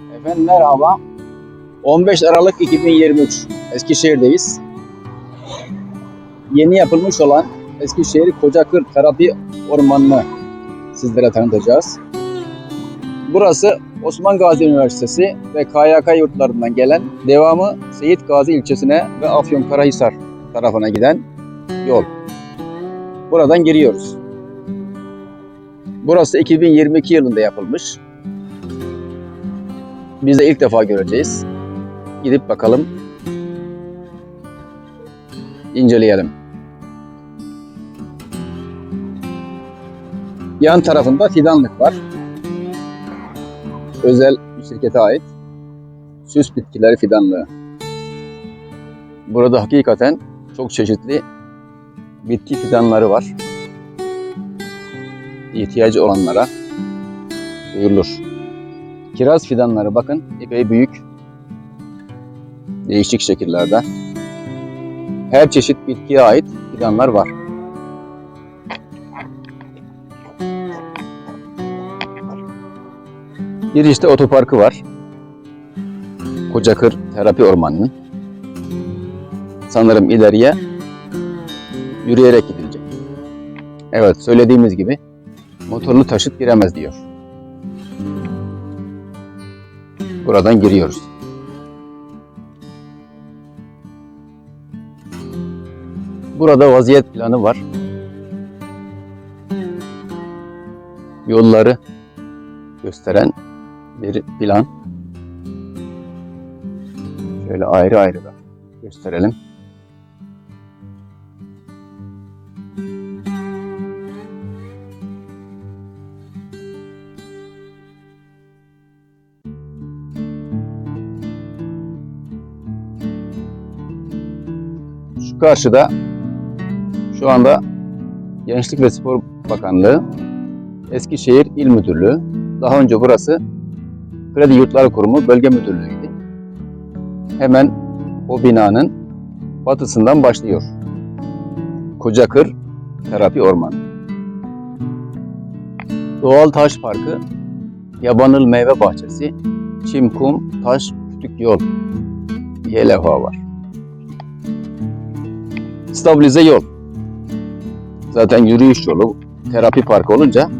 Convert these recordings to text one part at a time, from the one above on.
Efendim merhaba. 15 Aralık 2023 Eskişehir'deyiz. Yeni yapılmış olan Eskişehir Kocakır Terapi Ormanı'nı sizlere tanıtacağız. Burası Osman Gazi Üniversitesi ve KYK yurtlarından gelen devamı Seyit Gazi ilçesine ve Afyonkarahisar tarafına giden yol. Buradan giriyoruz. Burası 2022 yılında yapılmış. Biz de ilk defa göreceğiz. Gidip bakalım. inceleyelim. Yan tarafında fidanlık var. Özel bir şirkete ait süs bitkileri fidanlığı. Burada hakikaten çok çeşitli bitki fidanları var. İhtiyacı olanlara duyurulur. Kiraz fidanları bakın epey büyük. Değişik şekillerde. Her çeşit bitkiye ait fidanlar var. Girişte otoparkı var. Kocakır Terapi Ormanı'nın. Sanırım ileriye yürüyerek gidilecek. Evet söylediğimiz gibi motorlu taşıt giremez diyor. Buradan giriyoruz. Burada vaziyet planı var. Yolları gösteren bir plan. Şöyle ayrı ayrı da gösterelim. Karşıda şu anda Gençlik ve Spor Bakanlığı Eskişehir İl Müdürlüğü daha önce burası Kredi Yurtları Kurumu Bölge Müdürlüğü'ydü. Hemen o binanın batısından başlıyor. Kocakır Terapi Ormanı. Doğal Taş Parkı, Yabanıl Meyve Bahçesi, Çim Kum Taş Kütük Yol diye levha var. Stabilize yol. Zaten yürüyüş yolu, terapi parkı olunca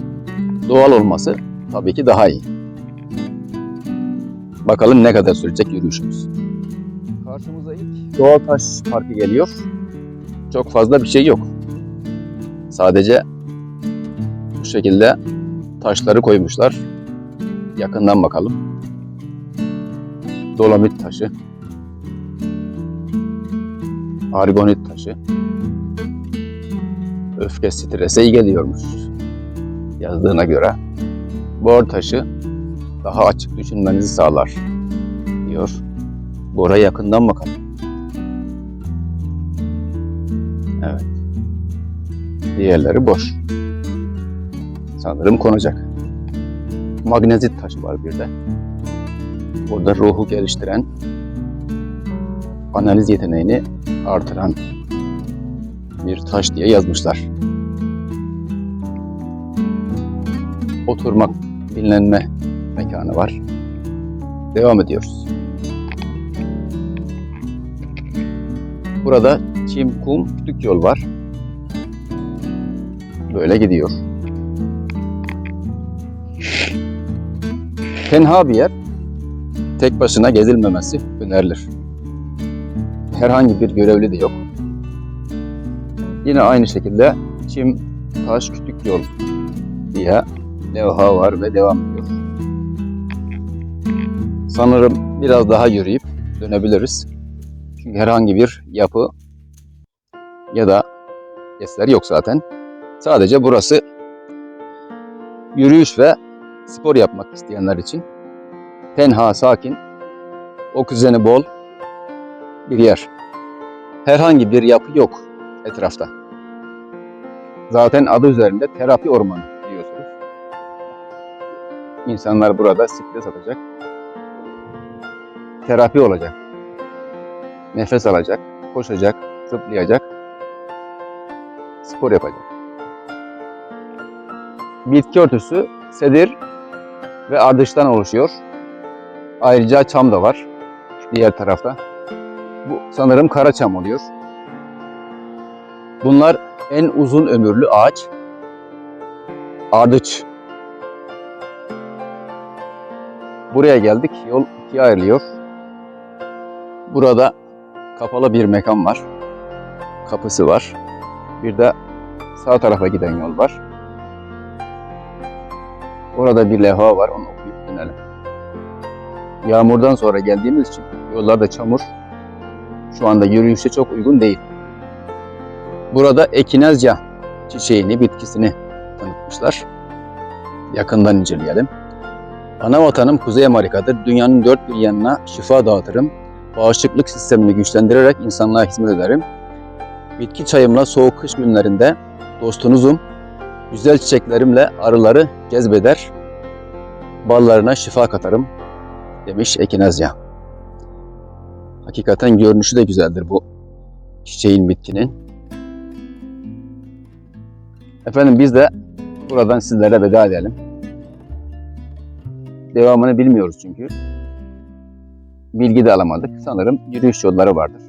doğal olması tabii ki daha iyi. Bakalım ne kadar sürecek yürüyüşümüz. Karşımıza ilk Doğal Taş Parkı geliyor. Çok fazla bir şey yok. Sadece bu şekilde taşları koymuşlar. Yakından bakalım. Dolomit taşı. Argonit taşı. Öfke strese iyi geliyormuş. Yazdığına göre. Bor taşı daha açık düşünmenizi sağlar diyor. Bora yakından bakalım. Evet. Diğerleri boş. Sanırım konacak. Magnezit taşı var bir de. Burada ruhu geliştiren, analiz yeteneğini artıran bir taş diye yazmışlar. Oturmak, dinlenme mekanı var. Devam ediyoruz. Burada çim, kum, kütük yol var. Böyle gidiyor. Tenha bir yer. Tek başına gezilmemesi önerilir. Herhangi bir görevli de yok. Yine aynı şekilde çim, taş, kütük yol diye levha var ve devam ediyor. Sanırım biraz daha yürüyüp dönebiliriz. Çünkü herhangi bir yapı ya da eser yok zaten. Sadece burası yürüyüş ve spor yapmak isteyenler için tenha, sakin, oksijeni bol bir yer. Herhangi bir yapı yok etrafta. Zaten adı üzerinde terapi ormanı diyorsunuz. İnsanlar burada stres atacak. Terapi olacak. Nefes alacak, koşacak, zıplayacak. Spor yapacak. Bitki örtüsü sedir ve ardıştan oluşuyor. Ayrıca çam da var. Diğer tarafta. Bu sanırım kara çam oluyor. Bunlar en uzun ömürlü ağaç. Ardıç. Buraya geldik. Yol ikiye ayrılıyor. Burada kapalı bir mekan var. Kapısı var. Bir de sağ tarafa giden yol var. Orada bir levha var. Onu okuyup dönelim. Yağmurdan sonra geldiğimiz için yollarda çamur. Şu anda yürüyüşe çok uygun değil. Burada ekinezya çiçeğini, bitkisini tanıtmışlar. Yakından inceleyelim. Ana vatanım Kuzey Amerika'dır. Dünyanın dört bir yanına şifa dağıtırım. Bağışıklık sistemini güçlendirerek insanlığa hizmet ederim. Bitki çayımla soğuk kış günlerinde dostunuzum. Güzel çiçeklerimle arıları cezbeder. Ballarına şifa katarım demiş Ekinezya. Hakikaten görünüşü de güzeldir bu çiçeğin bitkinin. Efendim biz de buradan sizlere veda edelim. Devamını bilmiyoruz çünkü. Bilgi de alamadık. Sanırım yürüyüş yolları vardır.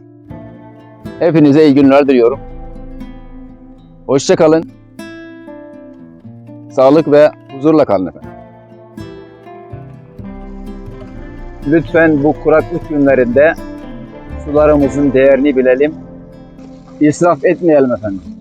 Hepinize iyi günler diliyorum. Hoşça kalın. Sağlık ve huzurla kalın efendim. Lütfen bu kuraklık günlerinde sularımızın değerini bilelim. İsraf etmeyelim efendim.